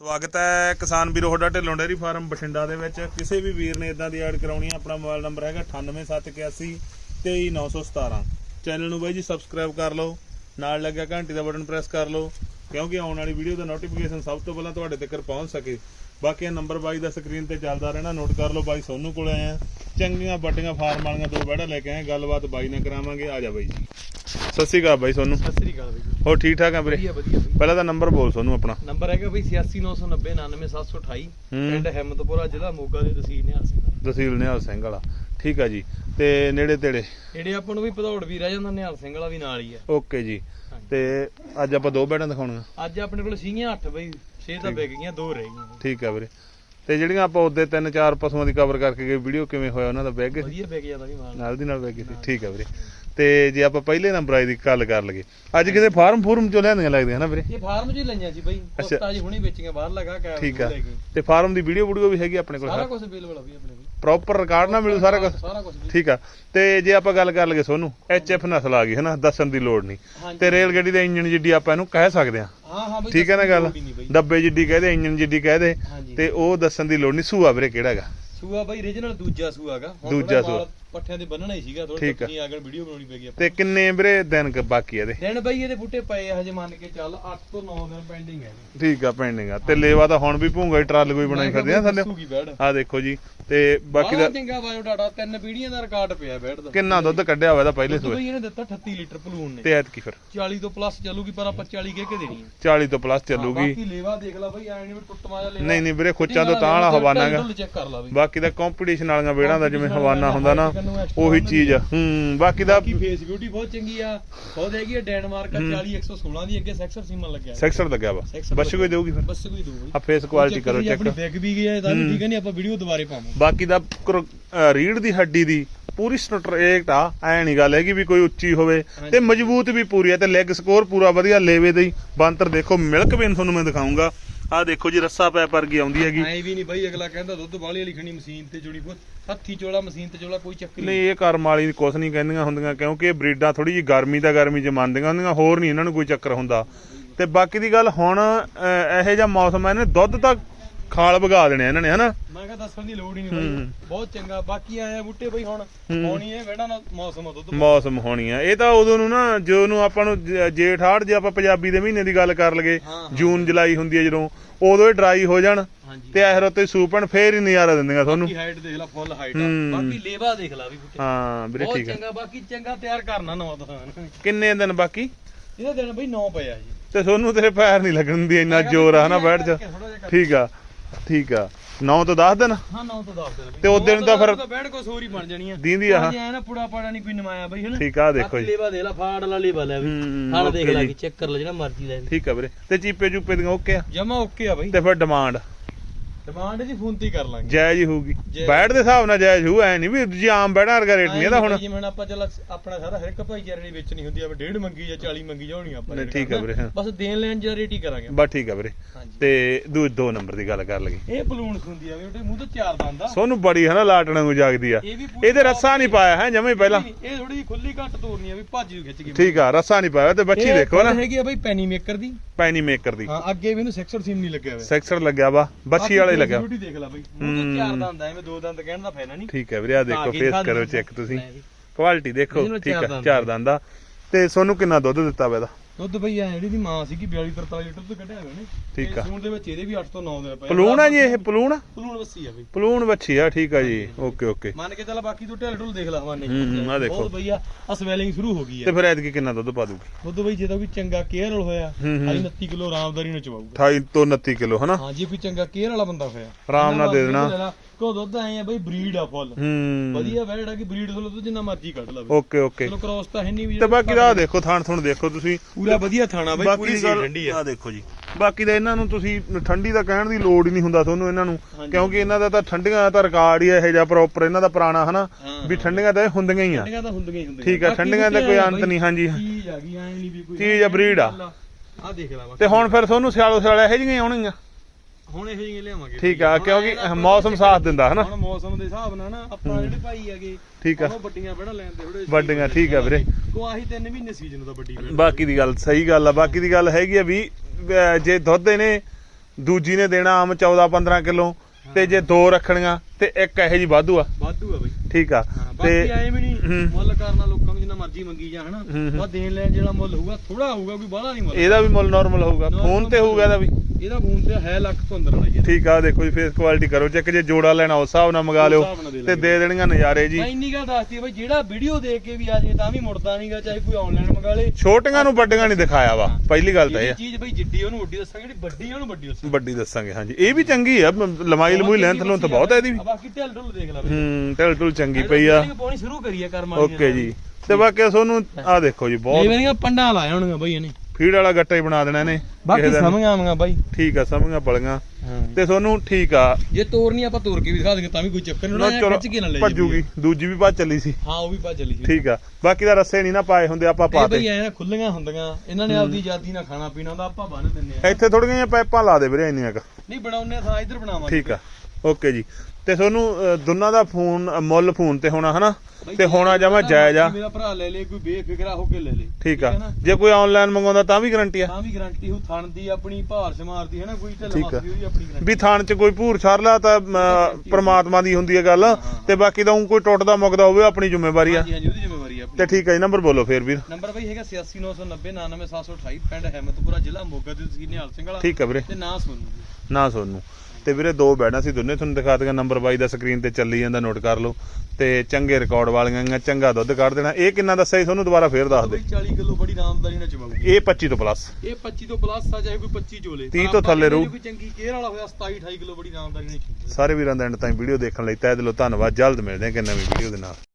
ਸਵਾਗਤ ਹੈ ਕਿਸਾਨ ਵੀਰੋ ਤੁਹਾਡਾ ਢਿੱਲੋਂ ਡੇਅਰੀ ਫਾਰਮ ਬਠਿੰਡਾ ਦੇ ਵਿੱਚ। ਕਿਸੇ ਵੀ ਵੀਰ ਨੇ ਇਦਾਂ ਦੀ ਐਡ ਕਰਾਉਣੀ ਹੈ ਆਪਣਾ ਮੋਬਾਈਲ ਨੰਬਰ ਹੈਗਾ 98781 23917 ਚੈਨਲ ਨੂੰ ਬਾਈ ਜੀ ਸਬਸਕ੍ਰਾਈਬ ਕਰ ਲਓ, ਨਾਲ ਲੱਗਿਆ ਘੰਟੀ ਦਾ ਬਟਨ ਪ੍ਰੈਸ ਕਰ ਲਓ, ਕਿਉਂਕਿ ਆਉਣ ਵਾਲੀ ਵੀਡੀਓ ਦਾ ਨੋਟੀਫਿਕੇਸ਼ਨ ਸਭ ਤੋਂ ਪਹਿਲਾਂ ਤੁਹਾਡੇ ਤੱਕ ਪਹੁੰਚ ਸਕੇ। ਬਾਕੀ ਇਹ ਨੰਬਰ ਬਾਈ ਦਾ ਸਕਰੀਨ ਤੇ ਚੱਲਦਾ ਰਹਿਣਾ ਨੋਟ ਕਰ ਲਓ ਬਾਈ ਸੋਨੂੰ ਕੋਲ ਆਇਆ ਚੰਗੀਆਂ ਵੱਡੀਆਂ ਫਾਰਮ ਵਾਲੀਆਂ ਦੋ ਬੈੜਾ ਲੈ ਕੇ ਆਏ ਗੱਲਬਾਤ ਬਾਈ ਨਾਲ ਕਰਾਵਾਂਗੇ, ਆ ਜਾ ਬਾਈ ਜੀ। ਸਤਿ ਸ਼੍ਰੀ ਅਕਾਲ ਬਾਈ ਸੋਨੂੰ। ਸਤਿ ਸ੍ਰੀ ਅਕਾਲ ਬਾਈ ਜੀ। ਹੋਰ ਠੀਕ ਠਾਕ ਆ ਵੀਰੇ? ਵਧੀਆ ਵਧੀਆ ਬਾਈ। ਪਹਿਲਾਂ ਤਾਂ ਨੰਬਰ ਬੋਲ ਸੋਨੂੰ ਆਪਣਾ। ਨੰਬਰ ਹੈਗਾ ਬਈ 8699099728 ਹੂੰ। ਪਿੰਡ ਹਿੰਮਤਪੁਰਾ ਜ਼ਿਲ੍ਹਾ ਮੋਗਾ ਦੇ ਤਹਿਸੀਲ ਨਿਹਾਲ ਸਿੰਘ ਤਹਿਸੀਲ ਨਿਹਾਲ ਸਿੰਘ ਵਾਲਾ। ਠੀਕ ਆ ਜੀ। ਤੇ ਨੇੜੇ ਤੇੜੇ? ਜਿਹੜੇ ਆਪਾਂ ਨੂੰ ਵੀ ਭਦੌੜ ਵੀ ਰਹਿ ਜਾਂਦਾ ਨਿਹਾਲ ਸਿੰਘ ਵਾਲਾ ਵੀ ਨਾਲ ਹੀ ਆ। ਓਕੇ ਜੀ। ਤੇ ਅੱਜ ਆਪਾਂ ਦੋ ਬੈਡਾਂ ਦਿਖਾਉਣੀਆਂ? ਅੱਜ ਆਪਣੇ ਕੋਲ ਸੀਗੀਆਂ 8 ਬਈ 6 ਤਾਂ ਵਿਕ ਗਈਆਂ ਦੋ ਰਹਿ ਗਈਆਂ। ਠੀਕ ਆ ਵੀਰੇ। ਤੇ ਜਿਹੜੀਆਂ ਆਪਾਂ ਉਹਦੇ ਤਿੰਨ ਚਾਰ ਪਸ਼ੂਆਂ ਦੀ ਕਵਰ ਕਰਕੇ ਗਏ ਵੀਡੀਓ ਕਿਵੇਂ ਹੋਇਆ ਉਹਨਾਂ ਦਾ ਬੈਗ ਵਧੀਆ ਵਿਕ ਜਾਂਦਾ ਵੀ ਮਾਲ। ਨਾਲ ਦੀ ਨਾਲ ਬੈਗ ਸੀ। ਠੀਕ ਆ ਵੀਰੇ। ਤੇ ਜੇ ਆਪਾਂ ਪਹਿਲੇ ਨੰਬਰ ਆਈ ਦੀ ਗੱਲ ਕਰ ਲਈਏ ਅੱਜ ਕਿਤੇ ਫਾਰਮ ਫੂਰਮ ਚੋਂ ਲਿਆਂਦੀਆਂ ਲੱਗਦੀਆਂ ਨਾ ਵੀਰੇ? ਇਹ ਫਾਰਮ ਹੀ ਲਈਆਂ ਸੀ ਬਈ। ਪੁਸਤਾ ਜੀ ਹੁਣੀ ਵੇਚੀਆਂ ਬਾਹਰ ਲਗਾ ਕੇ ਠੀਕ ਆ। ਤੇ ਫਾਰਮ ਦੀ ਵੀਡੀਓ ਵੀਡੀਓ ਵੀ ਹੈਗੀ ਆਪਣੇ ਸਾਰਾ ਕੋਲ ਕੁਝ ਅਵੇਲੇਬਲ ਆ ਵੀ ਆਪਣੇ ਕੋਲ। ਪ੍ਰੋਪਰ ਰਿਕਾਰਡ ਨਾ ਮਿਲੂ ਸਾਰਾ ਕੁਝ ਸਾਰਾ ਕੁਝ ਠੀਕ ਆ। ਤੇ ਜੇ ਆਪਾਂ ਗੱਲ ਕਰ ਲਈਏ ਸੋਨੂੰ ਐਚਐਫ ਨਸਲ ਆ ਗਈ ਹੈ ਨਾ ਦੱਸਣ ਦੀ ਲੋੜ ਨਹੀਂ। ਤੇ ਰੇਲ ਗੱਡੀ ਦੇ ਇੰਜਨ ਜਿੱਡੀ ਆਪਾਂ ਇਹਨੂੰ ਕਹਿ ਸਕਦੇ ਆ। ਹਾਂ ਠੀਕ ਹੈ ਨਾ ਗੱਲ। ਡੱਬੇ ਜਿੱਡੀ ਕਹਦੇ ਇੰਜਨ ਜਿੱਡੀ ਕਹਦੇ ਤੇ ਉਹ ਦੱਸਣ ਦੀ ਲੋੜ ਨਹੀਂ। ਸੂਆ ਵੀਰੇ ਕਿਹੜਾ ਹੈਗਾ? ਸੂਆ ਬਈ ਰੀਜਨਲ ਦੂਜਾ ਸੂਆ ਹੈਗਾ। ਦੂਜਾ ਸੂਆ। ਪੱਠਿਆਂ ਤੇ ਬੰਨਣਾ ਹੀ ਸੀਗਾ ਥੋੜੀ ਠੀਕ ਆ। ਅਗਰ ਵੀਡੀਓ ਬਣਾਉਣੀ ਪੈਗੀ ਆਪਾਂ ਤੇ ਕਿੰਨੇ ਵੀਰੇ ਦਿਨ ਕ ਬਾਕੀ ਆ ਇਹਦੇ? ਦਿਨ ਬਈ ਇਹਦੇ ਬੂਟੇ ਪਏ ਆ ਹਜੇ ਮੰਨ ਕੇ ਚੱਲ 8 ਤੋਂ 9 ਦਿਨ ਪੈਂਡਿੰਗ ਹੈ ਠੀਕ ਆ ਪੈਂਡਿੰਗ ਆ। ਤੇ ਲੇਵਾ ਤਾਂ ਹੁਣ ਵੀ ਭੂੰਗਾ ਟਰਾਲ ਕੋਈ ਬਣਾਈ ਫਿਰਦੇ ਆ ਥੱਲੇ। ਆ ਦੇਖੋ ਜੀ ਤੇ ਬਾਕੀ ਦਾ ਚੰਗਾ ਬਾਇਓ ਡਾਟਾ ਤਿੰਨ ਪੀੜੀਆਂ ਦਾ ਰਿਕਾਰਡ ਪਿਆ ਬੈੜ ਦਾ। ਕਿੰਨਾ ਦੁੱਧ ਕੱਢਿਆ ਹੋਇਆ ਇਹਦਾ ਪਹਿਲੇ ਦੁੱਧ ਸੂਏ। ਬਈ ਇਹਨੇ ਦਿੱਤਾ 38 ਲੀਟਰ ਪਲੂਨ ਨੇ। ਤੇ ਐਤਕੀ ਫਿਰ? 40 ਤੋਂ ਪਲੱਸ ਚੱਲੂਗੀ ਪਰ ਆਪਾਂ 40 ਕਹਿ ਕੇ ਦੇਣੀ ਹੈ 40 ਤੋਂ ਪਲੱਸ ਚੱਲੂਗੀ। ਬਾਕੀ ਲੇਵਾ ਦੇਖ ਲੈ ਬਈ ਐ ਨਹੀਂ ਟੁੱਟ ਮਾਜਾ ਲੇਵਾ। ਨਹੀਂ ਨਹੀਂ ਵੀਰੇ ਖੁੱਚਾਂ ਤੋਂ ਤਾਂ ਵਾਲਾ ਹਵਾਨਾ ਗਾ ਚੈੱਕ ਕਰ ਲਾ ਬਈ। ਬਾਕੀ ਦਾ ਕੰਪੀਟੀਸ਼ਨ ਵਾਲੀਆਂ ਵੇੜਾਂ ਦਾ ਜਿਵੇਂ ਹਵਾਨਾ ਹੁੰਦਾ ਨਾ ਉਹੀ ਚੀਜ਼ ਆ। ਹੂੰ ਬਾਕੀ ਦਾ ਬਾਕੀ ਫੇਸ ਬਿਊਟੀ ਬਹੁਤ ਚੰਗੀ ਆ। ਬਹੁਤ ਹੈਗੀ ਆ ਡੈਨਮਾਰਕ ਆ 40 116 ਦੀ ਅੱਗੇ ਸੈਕਸਰ ਸੀਮਨ ਲੱਗਿਆ। ਸੈਕਸਰ ਲੱਗਿਆ ਵਾ। ਸੈਕਸਰ ਬੱਸ ਕੋਈ ਦੇਊਗੀ ਫਿਰ? ਬਸ ਕੋਈ ਦੋ ਆ ਫੇਸ ਕੁਆਲਿਟੀ ਕਰੋ ਆਪਣੀ ਚੈੱਕ ਵਿਕ ਵੀ ਗਿਆ ਵੀ ਠੀਕ ਹੈ ਨਹੀਂ ਆਪਾਂ ਵੀਡੀਓ ਦੁਬਾਰੇ ਪਾਵਾਂਗੇ। ਬਾਕੀ ਦਾ ਕਰ- ਅਹ ਰੀੜ ਦੀ ਹੱਡੀ ਦੀ ਪੂਰੀ ਸਟ੍ਰੇਟ ਆ ਐ ਨਹੀਂ ਗੱਲ ਹੈਗੀ ਵੀ ਕੋਈ ਉੱਚੀ ਹੋਵੇ। ਤੇ ਮਜ਼ਬੂਤ ਵੀ ਪੂਰੀ ਹੈ ਤੇ ਲੈਗ ਸਕੋਰ ਪੂਰਾ ਵਧੀਆ ਲੇਵੇ ਦੇ। ਹੀ ਬਾਂਤਰ ਦੇਖੋ ਮਿਲਕ ਵੇਨ ਤੁਹਾਨੂੰ ਮੈਂ ਦਿਖਾਉਂਗਾ ਆ ਦੇਖੋ ਜੀ ਰੱਸਾ ਪੈ ਪਰ ਗਈ ਆਉਂਦੀ ਹੈਗੀ। ਐ ਵੀ ਨਹੀਂ ਬਾਈ ਅਗਲਾ ਕਹਿੰਦਾ ਦੁੱਧ ਵਾਲੀ ਵਾਲੀ ਖਣੀ ਮਸ਼ੀਨ ਤੇ ਜੁੜੀ ਬਹੁਤ। ਹੱਥੀ ਚੋਲਾ ਮਸ਼ੀਨ ਤੇ ਚੋਲਾ ਕੋਈ ਚੱਕਰ ਨਹੀਂ ਇਹ ਕਰਮ ਵਾਲੀ ਕੁਛ ਨਹੀਂ ਕਹਿੰਦੀਆਂ ਹੁੰਦੀਆਂ ਕਿਉਂਕਿ ਇਹ ਬਰੀਡਾਂ ਥੋੜੀ ਜੀ ਗਰਮੀ ਦਾ ਗਰਮੀ ਚ ਮੰਨਦੀਆਂ ਹੁੰਦੀਆਂ ਹੋਰ ਨਹੀਂ ਇਹਨਾਂ ਨੂੰ ਕੋਈ ਚੱਕਰ ਹੁੰਦਾ। ਤੇ ਬਾਕੀ ਦੀ ਗੱਲ ਹੁਣ ਇਹੋ ਜਿਹਾ ਮੌਸਮ ਹੈ ਇਹਨੇ ਦੁੱਧ ਤਾਂ ਖਾਲ ਵਗਾ ਦੇਣੇ ਇਹਨਾਂ ਨੇ ਹਨਾ? ਮੈਂ ਕਿਹਾ ਦੱਸਣ ਦੀ ਲੋੜ ਹੀ ਨਹੀਂ ਬਾਈ। ਬਹੁਤ ਚੰਗਾ। ਬਾਕੀ ਆਇਆ ਬੂਟੇ ਬਈ ਹੁਣ। ਪਾਉਣੀ ਹੈ ਵੇੜਾ ਨਾਲ ਮੌਸਮ ਆ ਦੁੱਧ ਮੌਸਮ ਹੋਣੀ ਆ। ਇਹ ਤਾਂ ਉਦੋਂ ਨੂੰ ਨਾ ਜੋ ਨੂੰ ਆਪਾਂ ਨੂੰ ਜੇਠ ਹਾੜ ਜੇ ਆਪਾਂ ਪੰਜਾਬੀ ਦੇ ਮਹੀਨੇ ਦੀ ਗੱਲ ਕਰ ਲਗੇ ਹਾਂ, ਹਾਂ। ਜੂਨ ਜੁਲਾਈ ਹੁੰਦੀ ਹੈ ਜਦੋਂ ਉਦੋਂ ਇਹ ਡਰਾਈ ਹੋ ਜਾਣ ਤੇ ਇਹ ਰੋਤੇ ਸੂਪਣ ਫੇਰ ਹੀ ਨਜ਼ਾਰਾ ਦਿੰਦੀਆਂ ਤੁਹਾਨੂੰ। ਬਾਕੀ ਹਾਈਟ ਦੇਖ ਲੈ ਫੁੱਲ ਹਾਈਟ ਆ। ਹੂੰ। ਬਾਕੀ ਲੇਵਾ ਦੇਖ ਲੈ ਵੀ ਬੂਟੇ। ਹਾਂ ਵੀਰੇ ਬਹੁਤ ਠੀਕ ਹੈ ਚੰਗਾ ਬਾਕੀ ਚੰਗਾ ਤਿਆਰ ਕਰਨਾ ਨਵਾਂ ਦੁਕਾਨ ਕਿੰਨੇ ਦਿਨ ਬਾਕੀ? ਇਹਦਾ ਦਿਨ ਬਈ 9 ਪਿਆ ਜੀ। ਤੇ ਤੁਹਾਨੂੰ ਤੇਰੇ ਪੈਰ ਨਹੀਂ ਲੱਗਣ ਦੀ ਇੰਨਾ ਜ਼ੋਰ ਆ ਹਨਾ ਬੈਠ ਜਾ। ਠੀਕ ਆ। ਠੀਕ ਆ। 9 ਤੋਂ 10 ਦਿਨ? ਹਾਂ 9 ਤੋਂ 10 ਦਿਨ ਬਈ। ਤੇ ਉਸ ਦਿਨ ਤਾਂ ਫਿਰ- ਬੈਠ ਕੋ ਸੋਰੀ ਬਣ ਜਾਣੀ ਆ। ਦੀਂਦੀ ਆ। ਐ ਨਾ ਪੁੜਾ ਪਾੜਾ ਨਹੀਂ ਕੋਈ ਨਮਾਇਆ ਬਈ ਹਨਾ? ਠੀਕ ਆ ਆਹ ਦੇਖੋ ਜੀ। ਲੇਵਾ ਦੇ ਲੈ ਫਾੜ ਵਾਲਾ ਲੇਵਾ ਲੈ ਵੀ ਹੂੰ, ਦੇਖ ਲੈ ਜੀ। ਕਿ ਚੈੱਕ ਕਰ ਲੈ ਜਿਹੜਾ ਮਰਜ਼ੀ ਲੈ। ਠੀਕ ਆ ਵੀਰੇ। ਤੇ ਚੀਪੇ ਚੂਪੇ ਦੀਆਂ ਓਕੇ ਆ? ਜਮਾ ਓਕੇ ਆ ਬਈ। ਤੇ ਫਿਰ ਡਿਮਾਂਡ? ਡਿਮਾਂਡ ਜੀ ਫੋਨ ਤੇ ਕਰ ਲਾਂਗੇ। ਜਾਇਜ਼ ਹੀ ਹੋਊਗੀ। ਬੈਠ ਦੇ ਹਿਸਾਬ ਨਾਲ ਜਾਇਜ਼ ਹੋਊ ਐ ਨਹੀਂ ਵੀ ਜੀ ਆਮ ਬੈਠਾ ਵਰਗਾ ਰੇਟ ਨਹੀਂ ਇਹਦਾ ਹੁਣ। ਜਿਵੇਂ ਹੁਣ ਆਪਾਂ ਚੱਲ ਆਪਣਾ ਸਾਰਾ ਹਰ ਇੱਕ ਭਾਈਚਾਰੇ ਦੇ ਵਿੱਚ ਨਹੀਂ ਹੁੰਦੀ ਆਪਾਂ ਡੇਢ ਮੰਗੀ ਜਾਂ 40 ਮੰਗੀ ਜਾਣੀ ਆਪਾਂ ਨਹੀਂ, ਠੀਕ ਆ। ਵੀਰੇ। ਬਸ ਦੇਣ ਲੈਣ ਜਾਂ ਰੇਟ ਹੀ ਕਰਾਂਗੇ। ਬਸ ਠੀਕ ਆ ਵੀਰੇ। ਤੇ ਦੂ ਦੋ ਨੰਬਰ ਦੀ ਗੱਲ ਕਰ ਲਗੇ ਇਹ ਬਲੂਨ ਹੁੰਦੀ ਆ ਵੀ ਉਹਦੇ ਮੂੰਹ ਤੋਂ ਚਾਰ ਦੰਦ ਆ ਸੋਨੂੰ ਬੜੀ ਹਨਾ ਲਾਟਣਾ ਨੂੰ ਜਾਗਦੀ ਆ। ਵੀ ਇਹਦੇ ਰੱਸਾ ਨਹੀਂ ਪਾਇਆ ਹੈ ਜਮੇ ਪਹਿਲਾਂ। ਇਹ ਥੋੜੀ ਜਿਹੀ ਖੁੱਲੀ ਘੱਟ ਤੋਰਨੀ ਆ ਵੀ ਭੱਜ ਜੂ ਖਿੱਚ ਕੇ। ਠੀਕ ਆ ਰੱਸਾ ਨਹੀਂ ਪਾਇਆ ਤੇ ਬੱਚੀ ਦੇਖੋ ਨਾ। ਹੈਗੀ ਆ ਬਈ ਪੈਨੀ ਮੇਕਰ ਦੀ। ਪੈਨੀ ਮੇਕਰ ਦੀ। ਹਾਂ ਅੱਗੇ ਵੀ ਇਹਨੂੰ ਸੈਕਸਰ ਸੀਮ ਨਹੀਂ ਲੱਗਿਆ ਹੋਇਆ। ਸੈਕਸਰ ਲੱਗਿਆ ਵਾ। ਬੱਚੀ ਵਾਲੇ ਲੱਗਿਆ ਬਿਊਟੀ ਦੇਖ ਲੈ ਬਈ। ਮੂੰਹ ਤੋਂ ਚਾਰ ਦੰਦ ਐਵੇਂ ਦੋ ਦੰਦ ਕਹਿਣ ਦਾ ਫਾਇਦਾ ਨਹੀਂ। ਠੀਕ ਹੈ ਵੀਰੇ ਆ ਦੇਖੋ ਫੇਸ ਕਰੋ ਚੈੱਕ ਤੁਸੀਂ। ਕੁਆਲਿਟੀ ਦੇਖੋ ਠੀਕ ਦੰਦ ਚਾਰ ਦੰਦ ਦਾ ਤੇ ਸੋਨੂੰ ਕਿੰਨਾ ਦੁੱਧ ਦਿੱਤਾ ਵਾ ਇਹਦਾ? ਦੁੱਧ ਬਈ ਐ ਜਿਹੜੀ ਦੀ ਮਾਂ ਸੀਗੀ 42 43 ਲੀਟਰ ਤੋਂ ਕੱਢਿਆ ਹੋਇਆ ਨੇ। ਠੀਕ ਆ। ਸੂਣ ਦੇ ਵਿੱਚ ਇਹਦੇ ਵੀ 8 ਤੋਂ 9 ਦਿਨ ਪਏ ਪਲੂਣ ਆ ਜੀ ਇਹ ਪਲੂਣ? ਪਲੂਣ ਵੱਸੀ ਆ ਬਈ। ਪਲੂਣ ਬੱਚੀ ਆ ਠੀਕ ਆ ਜੀ। Okay okay. ਮੰਨ ਕੇ ਚੱਲ ਬਾਕੀ ਤੂੰ ਢਿੱਲ ਢੁੱਲ ਦੇਖ ਲਾ ਹਵਾਨੇ ਹੂੰ, ਆਹ ਦੇਖੋ। ਬਹੁਤ ਬਈਆ ਆ ਸਵੈਲਿੰਗ ਸ਼ੁਰੂ ਹੋ ਗਈ ਤੇ ਆ ਫਿਰ ਐਤਕੀ ਕਿੰਨਾ ਦੁੱਧ ਪਾ ਦੂਗੀ? ਦੁੱਧ ਬਈ ਜੇ ਤਾਂ ਕੋਈ ਚੰਗਾ ਕੇਅਰ ਵਾਲਾ ਹੋਇਆ ਹੂੰ, ਹੂੰ। 29 ਕਿਲੋ ਆਰਾਮਦਾਰੀ ਨਾਲ ਚਵਾਊਗਾ। 28 ਤੋਂ 29 ਕਿਲੋ ਹਨਾ? ਹਾਂ ਜੇ ਕੋਈ ਚੰਗਾ ਕੇਅਰ ਵਾਲਾ ਬੰਦਾ ਹੋਇਆ। ਆਰਾਮ ਨਾਲ ਦੇ ਦੇਣਾ। ਕੋ ਦੁੱਧ ਆਏ ਆ ਬਈ ਬਰੀਡ ਆ ਫੁੱਲ ਹੂੰ। ਵਧੀਆ ਵੈੜਾ ਕਿ ਬਰੀਡ ਤੋਂ ਤੂੰ ਜਿੰਨਾ ਮਰਜ਼ੀ ਕੱਢ ਲਵੇ ਓਕੇ ਓਕੇ। ਚਲੋ ਕ੍ਰੋਸ ਤਾਂ ਹੈ ਨਹੀਂ ਵੀ ਤੇ ਬਾਕੀ ਦਾ ਦੇਖੋ ਥਾਣ ਥੁਣ ਦੇਖੋ ਤੁਸੀਂ। ਪੂਰਾ ਵਧੀਆ ਥਾਣਾ ਬਈ ਪੂਰੀ ਠੰਡੀ ਆ। ਆਹ ਦੇਖੋ ਜੀ। ਬਾਕੀ ਦਾ ਇਹਨਾਂ ਨੂੰ ਤੁਸੀਂ ਠੰਡੀ ਦਾ ਕਹਿਣ ਦੀ ਲੋੜ ਹੀ ਨਹੀਂ ਹੁੰਦਾ ਤੁਹਾਨੂੰ ਇਹਨਾਂ ਨੂੰ। ਕਿਉਂਕਿ ਇਹਨਾਂ ਦਾ ਤਾਂ ਠੰਡੀਆਂ ਦਾ ਤਾਂ ਰਿਕਾਰਡ ਹੀ ਇਹੋ ਜਿਹਾ ਪ੍ਰੋਪਰ ਇਹਨਾਂ ਦਾ ਪੁਰਾਣਾ ਹਨਾ। ਵੀ ਠੰਡੀਆਂ ਤਾਂ ਇਹ ਹੁੰਦੀਆਂ ਹੀ ਆ। ਠੰਡੀਆਂ ਤਾਂ ਹੁੰਦੀਆਂ ਹੀ ਹੁੰਦੀਆਂ। ਠੀਕ ਆ, ਠੰਡੀਆਂ ਦਾ ਕੋਈ ਆ ਅੰਤ ਨਹੀਂ, ਹਾਂਜੀ। ਚੀਜ਼ ਆ ਗਈ ਐ ਨਹੀਂ ਵੀ ਕੋਈ ਚੀਜ਼ ਆ, breed ਆ। ਆ। ਦੇਖ ਲੈ ਤੇ ਹੁਣ ਫਿਰ ਤੁਹਾਨੂੰ ਸਿਆਲੋ ਸਿਆਲ ਇਹੋ ਜਿਹੀਆਂ ਆਉਣਗੀਆਂ। ਹੁਣ ਇਹੋ ਜਿਹੀਆਂ ਲਿਆਵਾਂਗੇ। ਠੀਕ ਆ ਕਿਉਂਕਿ ਮੌਸਮ ਸਾਥ ਦਿੰਦਾ ਹਨਾ? ਹੁਣ ਮੌਸਮ ਦੇ ਹਿਸਾਬ ਨਾਲ ਨਾ ਆਪਾਂ ਜਿਹੜੇ ਭਾਈ ਹੈਗੇ ਠੀਕ ਆ। ਉਹ ਵੱਡੀਆਂ ਬੜਾ ਲੈਣ ਦੇ ਥੋੜੇ ਵੱਡੀਆਂ, ਠੀਕ ਆ ਵੀਰੇ। ਕੋ ਆਹੀ ਤਿੰਨ ਮਹੀਨੇ ਸੀਜ਼ਨ ਦਾ ਵੱਡੀ ਬਾਕੀ ਦੀ ਗੱਲ ਸਹੀ ਗੱਲ ਆ। ਬਾਕੀ ਦੀ ਗੱਲ ਹੈਗੀ ਆ ਵੀ ਜੇ ਦੁੱਧ ਇਹਨੇ ਦੂਜੀ ਨੇ ਦੇਣਾ ਆਮ 14 15 ਕਿਲੋ ਤੇ ਜੇ ਦੋ ਰੱਖਣੀਆਂ ਤੇ ਇੱਕ ਇਹੋ ਜੀ ਵਾਧੂ ਆ। ਵਾਧੂ ਆ ਬਈ। ਠੀਕ ਆ। ਤੇ ਬਾਕੀ ਐ ਵੀ ਨਹੀਂ। ਮੁੱਲ ਕਰਨਾ ਲੋਕਾਂ ਨੂੰ ਜਿੰਨਾ ਮਰਜ਼ੀ ਮੰਗੀ ਜਾ ਹਨਾ। ਬਸ ਦੇਣ ਲੈਣ ਜਿਹੜਾ ਮੁੱਲ ਹੋਊਗਾ ਥੋੜਾ ਹੋਊਗਾ ਕੋਈ ਬਾਹਲਾ ਨਹੀਂ ਮੁੱਲ। ਇਹਦਾ ਵੀ ਮੁੱਲ ਨਾਰਮਲ ਹੋਊਗਾ। ਫੋਨ ਤੇ ਹੋਊਗਾ ਇਹਦਾ ਵੀ। ਇਹਦਾ ਫੋਨ ਤੇ ਹੈ ਲੱਖ ਤੋਂ ਅੰਦਰ ਵਾਲਾ ਜੀ ਠੀਕ ਆ ਦੇਖੋ ਜੀ ਫੇਸ ਕੁਆਲਿਟੀ ਕਰੋ ਚੈੱਕ ਜੇ ਜੋੜਾ ਲੈਣਾ ਉਸ ਹਿਸਾਬ ਨਾਲ ਮੰਗਾ ਲਿਓ ਤੇ। ਦੇ ਦੇਣੀਆਂ ਨਜ਼ਾਰੇ ਜੀ। ਮੈਂ ਇੰਨੀ ਗੱਲ ਦੱਸਦੀ ਆ ਬਈ ਜਿਹੜਾ ਵੀਡੀਓ ਦੇਖ ਕੇ ਵੀ ਆ ਜੇ ਤਾਂ ਵੀ ਮੁੜਦਾ ਨਹੀਂਗਾ ਚਾਹੇ ਕੋਈ ਆਨਲਾਈਨ ਮੰਗਾ ਲੇ। ਛੋਟੀਆਂ ਨੂੰ ਵੱਡੀਆਂ ਨਹੀਂ ਦਿਖਾਇਆ ਵਾ ਪਹਿਲੀ ਗੱਲ ਤਾਂ ਇਹ ਜਿਹੜੀ ਆ ਚੀਜ਼ ਬਈ ਜਿੱਡੀ ਉਹਨੂੰ ਵੱਡੀ ਦੱਸਾਂਗੇ ਜਿਹੜੀ ਵੱਡੀ ਆ ਉਹਨੂੰ ਵੱਡੀ ਦੱਸਾਂਗੇ। ਵੱਡੀ ਦੱਸਾਂਗੇ ਹਾਂਜੀ। ਇਹ ਵੀ ਚੰਗੀ ਆ ਲੰਮਾਈ ਲਮੂਈ ਲੈਂਥ ਨੂੰ ਤਾਂ ਬਹੁਤ ਹੈ ਇਹਦੀ ਵੀ। ਬਾਕੀ ਢਿੱਲ ਢੁੱਲ ਦੇਖ ਲੈ ਬਈ। ਹੂੰ ਟਲ ਟੁਲ ਚੰਗੀ ਪਈ ਆ। ਪਾਉਣੀ ਸ਼ੁਰੂ ਕਰੀਏ ਕਰਮ ਓਕੇ ਜੀ। ਤੇ ਬਾਕੀ ਤੁਹਾਨੂੰ ਆ ਦੇਖੋ ਜੀ ਇਹ ਬਹੁਤ ਮੇਰੀਆਂ ਪੰਡਾਂ ਲਾਇਆ ਹੋਣਗਾ ਬਈ ਇਹਨੇ। ਫੀਡ ਵਾਲਾ ਗੱਟਾ ਹੀ ਬਣਾ ਦੇਣਾ ਇਹਨੇ। ਬਾਕੀ। ਸਮਝ ਆਵਾਂਗਾ ਬਾਈ। ਠੀਕ ਆ ਸਮਝੀਆਂ ਬਲੀਆਂ। ਤੇ ਤੁਹਾਨੂੰ ਠੀਕ ਆ। ਜੇ ਤੋਰਨੀ ਆਪਾਂ ਤੋਰ ਕੇ ਵੀ ਦਿਖਾ ਦੇਂਗੇ ਤਾਂ ਵੀ ਕੋਈ ਚੱਕਰ ਨਹੀਂ ਨਾ ਖਿੱਚ ਕੇ ਨਾ ਲੈ ਭੱਜੂਗੀ। ਦੂਜੀ ਵੀ ਭੱਜ ਚੱਲੀ ਸੀ। ਹਾਂ ਉਹ ਵੀ ਭੱਜ ਚਲੀ ਸੀ। ਠੀਕ ਆ। ਬਾਕੀ ਦਾ ਰੱਸੇ ਨਹੀਂ ਨਾ ਪਾਏ ਹੁੰਦੇ ਆਪਾਂ ਇਹ ਪਾਤੇ ਬਈ ਐ ਖੁੱਲੀਆਂ ਹੁੰਦੀਆਂ ਇਹਨਾਂ ਨੇ ਆਪਦੀ ਆਜ਼ਾਦੀ ਨਾਲ ਖਾਣਾ ਪੀਣਾ ਹੁੰਦਾ ਆਪਾਂ ਬੰਨ ਦਿੰਨੇ ਆ। ਇੱਥੇ ਥੋੜੀਆਂ ਜਿਹੀਆਂ ਪਾਈਪਾਂ ਲਾ ਦੇ ਵੀਰੇ ਇੰਨੀਆਂ ਕ। ਨਹੀਂ ਬਣਾਉਨੇ ਥਾਂ ਇੱਧਰ ਬਣਾਵਾਂਗੇ। ਠੀਕ ਆ। ਓਕੇ ਜੀ। ਤੇ ਤੁਹਾਨੂੰ ਦੋਨਾਂ ਦਾ ਫੋਨ ਮੁੱਲ ਫੋਨ ਤੇ ਹੋਣਾ ਹਨਾ? ਤੇ ਹੋਣਾ ਜਮਾ ਜਾਇਜ਼ ਆ। ਮੇਰਾ ਭਰਾ ਲੈ ਲੇ ਕੋਈ ਬੇਫਿਕਰਾ ਹੋ ਕੇ ਲੈ ਲੇ। ਠੀਕ ਆ? ਜੇ ਕੋਈ ਆਨਲਾਈਨ ਮੰਗਾਉਂਦਾ ਤਾਂ ਵੀ ਗਾਰੰਟੀ ਆ। ਤਾਂ ਵੀ ਗਾਰੰਟੀ ਹੋ ਥਣ ਦੀ ਆਪਣੀ ਭਾਰ ਸਮਾਰਦੀ ਹੈ ਨਾ ਕੋਈ ਢਿੱਲ। ਮਸਦੀ ਉਹਦੀ ਆਪਣੀ ਗਾਰੰਟੀ ਵੀ ਥਾਣ 'ਚ ਕੋਈ ਭੂਰ ਛਰਲਾ ਤਾਂ ਪ੍ਰਮਾਤਮਾ ਦੀ ਹੁੰਦੀ ਹੈ ਗੱਲ। ਤੇ ਬਾਕੀ ਦਾ ਕੋਈ ਟੁੱਟਦਾ ਮੁੱਕਦਾ ਹੋਵੇ ਆਪਣੀ ਜ਼ਿੰਮੇਵਾਰੀ ਆ। ਹਾਂਜੀ ਹਾਂਜੀ ਉਹਦੀ ਜ਼ਿੰਮੇਵਾਰੀ ਆ ਤੇ ਠੀਕ ਹੈ ਜੀ ਨੰਬਰ ਬੋਲੋ ਫੇਰ ਵੀਰ। ਨੰਬਰ ਬਈ ਹੈਗਾ 8699099728 ਪਿੰਡ ਹੈਮਤਪੁਰਾ ਜ਼ਿਲ੍ਹਾ ਮੋਗਾ ਤੇ ਤਹਿਸੀਲ ਨਿਹਾਲ ਸਿੰਘ ਵਾਲਾ। ਠੀਕ ਆ ਵੀਰੇ। ਤੇ ਨਾਂ ਸੁਣੋ ਨਾ ਸੋਨੂੰ ਤੇ ਵੀਰੇ ਦੋ ਬੈਡਾਂ ਸੀ ਦੋਨੇ ਤੁਹਾਨੂੰ ਦਿਖਾ ਦਿਆਂ ਨੰਬਰ ਬਾਈ ਦਾ ਸਕਰੀਨ ਤੇ ਚੱਲੀ ਜਾਂਦਾ ਨੋਟ ਕਰ ਲਓ। ਤੇ ਚੰਗੇ ਰਿਕਾਰਡ ਵਾਲੀਆਂ ਚੰਗਾ ਦੁੱਧ ਕੱਢ ਦੇਣਾ। ਇਹ ਕਿੰਨਾ ਦੱਸਿਆ ਸੀ ਤੁਹਾਨੂੰ? ਦੁਬਾਰਾ ਫੇਰ ਦੱਸ ਦੇ। ਬਈ 40 ਕਿਲੋ ਬੜੀ ਆਰਾਮਦਾਰੀ ਨਾਲ ਚਵਾਉਗੀ ਇਹ 25 ਤੋਂ ਪਲੱਸ ਇਹ 25 ਤੋਂ ਪਲੱਸ ਆ ਚਾਹੇ ਕੋਈ 25 ਚੋਲੇ। 30 ਤੋਂ ਥੱਲੇ ਰਹੂ। ਕੋਈ ਚੰਗੀ ਕੇਅਰ ਵਾਲਾ ਹੋਇਆ 27 28 ਕਿਲੋ ਬੜੀ ਆਰਾਮਦਾਰੀ ਨਾਲ ਸਾਰੇ ਵੀਰਾਂ ਦਾ ਐਂਡ ਤਾਈਂ ਵੀਡੀਓ ਦੇਖਣ ਲਈ ਤਹਿ ਦਿਲੋਂ ਧੰਨਵਾਦ। ਜਲਦ ਮਿਲਦੇ ਹਾਂ ਕਿ ਨਵੀਂ ਵੀਡੀਓ ਦੇ ਨਾਲ।